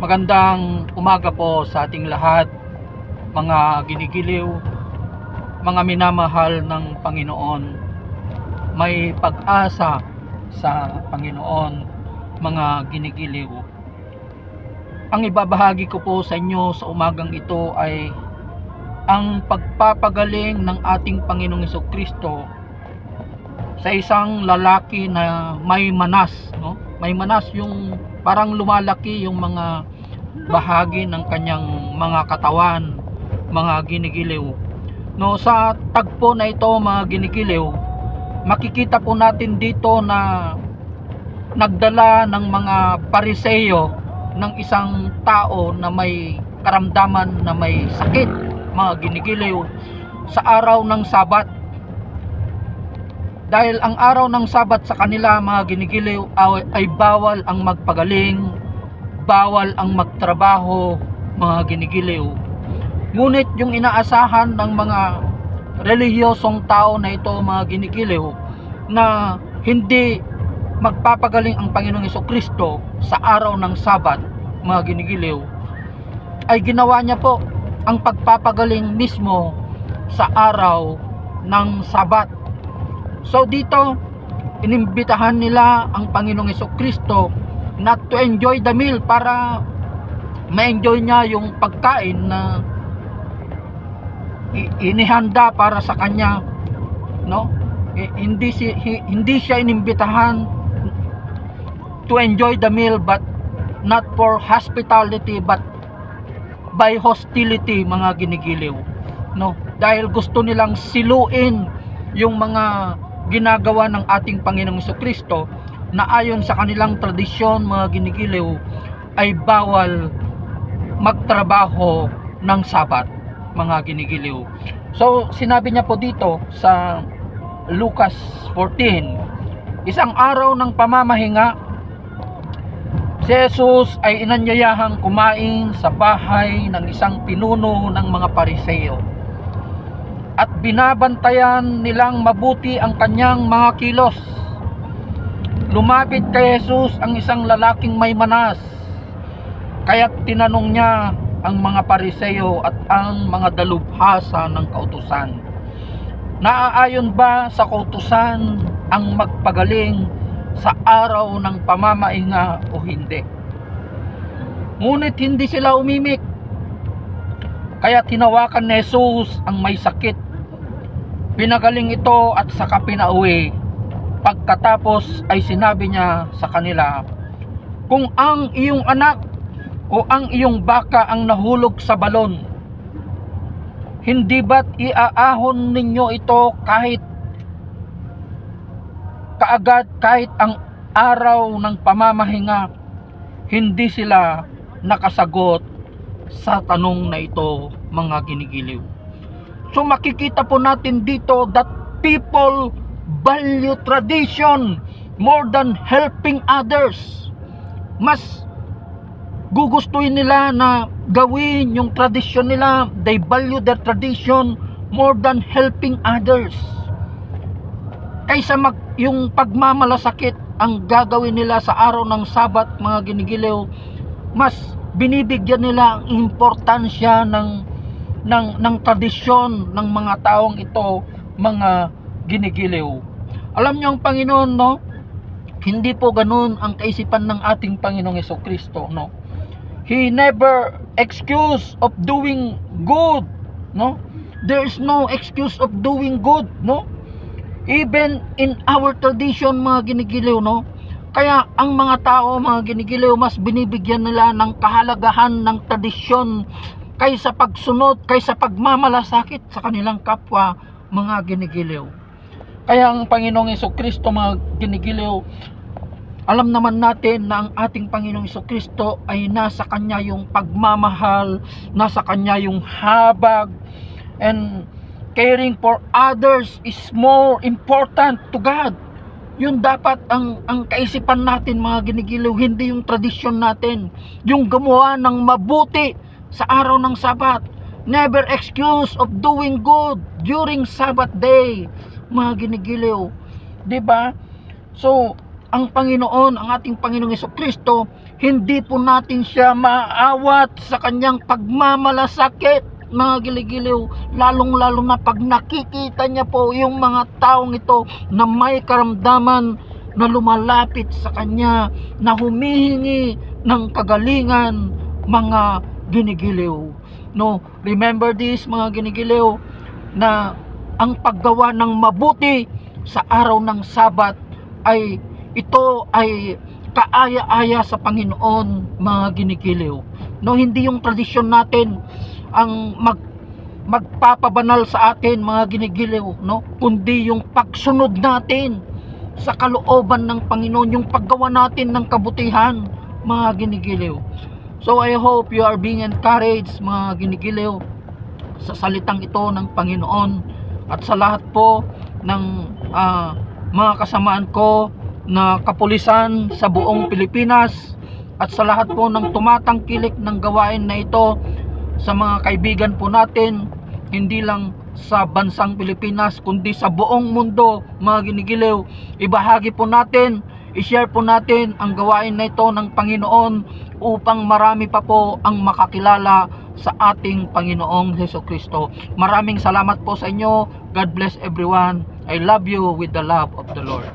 Magandang umaga po sa ating lahat, mga ginigiliw, mga minamahal ng Panginoon. May pag-asa sa Panginoon, mga ginigiliw. Ang ibabahagi ko po sa inyo sa umagang ito ay ang pagpapagaling ng ating Panginoong Kristo sa isang lalaki na may manas, no? May manas yung parang lumalaki yung mga bahagi ng kanyang mga katawan, mga ginigiliw. No, sa tagpo na ito, mga ginigiliw, makikita po natin dito na nagdala ng mga pariseyo ng isang tao na may karamdaman na may sakit, mga ginigiliw, sa araw ng Sabat. Dahil ang araw ng Sabat sa kanila mga ginigiliw ay, bawal ang magpagaling, bawal ang magtrabaho, mga ginigiliw. Ngunit yung inaasahan ng mga relihiyosong tao na ito mga ginigiliw na hindi magpapagaling ang Panginoong Iso Kristo sa araw ng Sabat, mga ginigiliw, ay ginawa niya po ang pagpapagaling mismo sa araw ng Sabat. So dito, inimbitahan nila ang Panginoong Iso Kristo not to enjoy the meal para ma-enjoy niya yung pagkain na inihanda para sa kanya no? Hindi si hi- hindi siya inimbitahan to enjoy the meal but not for hospitality but by hostility mga ginigiliw no? Dahil gusto nilang siluin yung mga ginagawa ng ating Panginoong Kristo na ayon sa kanilang tradisyon mga ginigiliw ay bawal magtrabaho ng sabat mga ginigiliw. So sinabi niya po dito sa Lucas 14 isang araw ng pamamahinga si Jesus ay inanyayahang kumain sa bahay ng isang pinuno ng mga pariseyo at binabantayan nilang mabuti ang kanyang mga kilos. Lumapit kay Jesus ang isang lalaking may manas. Kaya't tinanong niya ang mga pariseyo at ang mga dalubhasa ng kautusan. Naaayon ba sa kautusan ang magpagaling sa araw ng pamamainga o hindi? Ngunit hindi sila umimik kaya tinawakan ni Jesus ang may sakit. Pinagaling ito at saka pinauwi. Pagkatapos ay sinabi niya sa kanila kung ang iyong anak o ang iyong baka ang nahulog sa balon hindi ba't iaahon ninyo ito kahit kaagad kahit ang araw ng pamamahinga? Hindi sila nakasagot sa tanong na ito mga ginigiliw. So makikita po natin dito that people value tradition more than helping others. Mas gugustuhin nila na gawin yung tradisyon nila. They value their tradition more than helping others. Kaysa mag, yung pagmamalasakit ang gagawin nila sa araw ng sabat mga ginigiliw mas binibigyan nila ang importansya ng ng ng tradisyon ng mga taong ito mga ginigiliw alam niyo ang Panginoon no hindi po ganoon ang kaisipan ng ating Panginoong Kristo no He never excuse of doing good, no? There is no excuse of doing good, no? Even in our tradition mga ginigiliw, no? Kaya ang mga tao, mga ginigiliw, mas binibigyan nila ng kahalagahan ng tradisyon kaysa pagsunod, kaysa pagmamalasakit sa kanilang kapwa, mga ginigiliw. Kaya ang Panginoong Kristo mga ginigiliw, alam naman natin na ang ating Panginoong Kristo ay nasa Kanya yung pagmamahal, nasa Kanya yung habag, and caring for others is more important to God. Yun dapat ang, ang kaisipan natin mga ginigiliw, hindi yung tradisyon natin. Yung gumawa ng mabuti sa araw ng Sabat. Never excuse of doing good during Sabbath day, mga ginigiliw. 'Di ba? So, ang Panginoon, ang ating Panginoong Kristo, hindi po natin siya maawat sa kanyang pagmamalasakit mga giligiliw lalong lalo na pag nakikita niya po yung mga taong ito na may karamdaman na lumalapit sa kanya na humihingi ng kagalingan mga ginigiliw no remember this mga ginigiliw na ang paggawa ng mabuti sa araw ng sabat ay ito ay kaaya-aya sa Panginoon mga ginikiliw. No, hindi yung tradisyon natin ang mag magpapabanal sa atin mga ginigiliw, no? Kundi yung pagsunod natin sa kalooban ng Panginoon, yung paggawa natin ng kabutihan, mga ginigiliw. So I hope you are being encouraged, mga ginigiliw, sa salitang ito ng Panginoon at sa lahat po ng ah, mga kasamaan ko na kapulisan sa buong Pilipinas at sa lahat po ng tumatangkilik ng gawain na ito sa mga kaibigan po natin hindi lang sa bansang Pilipinas kundi sa buong mundo mga ginigiliw ibahagi po natin i-share po natin ang gawain na ito ng Panginoon upang marami pa po ang makakilala sa ating Panginoong Heso Kristo. Maraming salamat po sa inyo. God bless everyone. I love you with the love of the Lord.